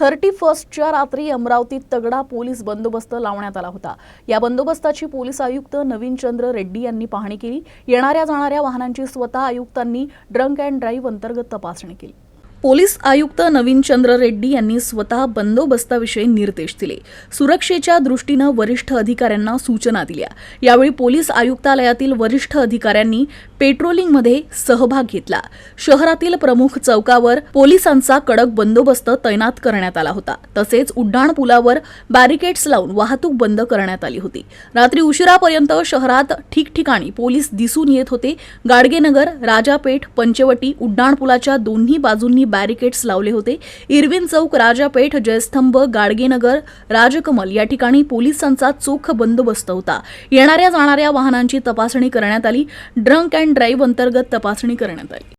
Thirty फर्स्टच्या रात्री अमरावतीत तगडा पोलीस बंदोबस्त लावण्यात आला होता. या बंदोबस्ताची पोलीस आयुक्त नवीन चंद्र रेड्डी यांनी पाहणी केली. येणाऱ्या जाणाऱ्या वाहनांची स्वतः आयुक्तांनी ड्रंक अँड ड्राईव्ह अंतर्गत तपासणी केली. पोलीस आयुक्त नवीन चंद्र रेड्डी यांनी स्वतः बंदोबस्ताविषयी निर्देश दिले. सुरक्षेच्या दृष्टीनं वरिष्ठ अधिकाऱ्यांना सूचना दिल्या. यावेळी पोलीस आयुक्तालयातील वरिष्ठ अधिकाऱ्यांनी पेट्रोलिंगमध्ये सहभाग घेतला. शहरातील प्रमुख चौकावर पोलिसांचा कडक बंदोबस्त तैनात करण्यात आला होता. तसेच उड्डाण पुलावर बॅरिकेड्स लावून वाहतूक बंद करण्यात आली होती. रात्री उशिरापर्यंत शहरात ठिकठिकाणी पोलीस दिसून येत होते. गाडगेनगर राजापेठ पंचवटी उड्डाणपुलाच्या दोन्ही बाजूंनी बॅरिकेड्स लावले होते. इरविन चौक राजापेठ जयस्तंभ गाडगेनगर राजकमल या ठिकाणी पोलिसांचा चोख बंदोबस्त होता. येणाऱ्या जाणाऱ्या वाहनांची तपासणी करण्यात आली. ड्रंक अँड ड्राईव्ह अंतर्गत तपासणी करण्यात आली.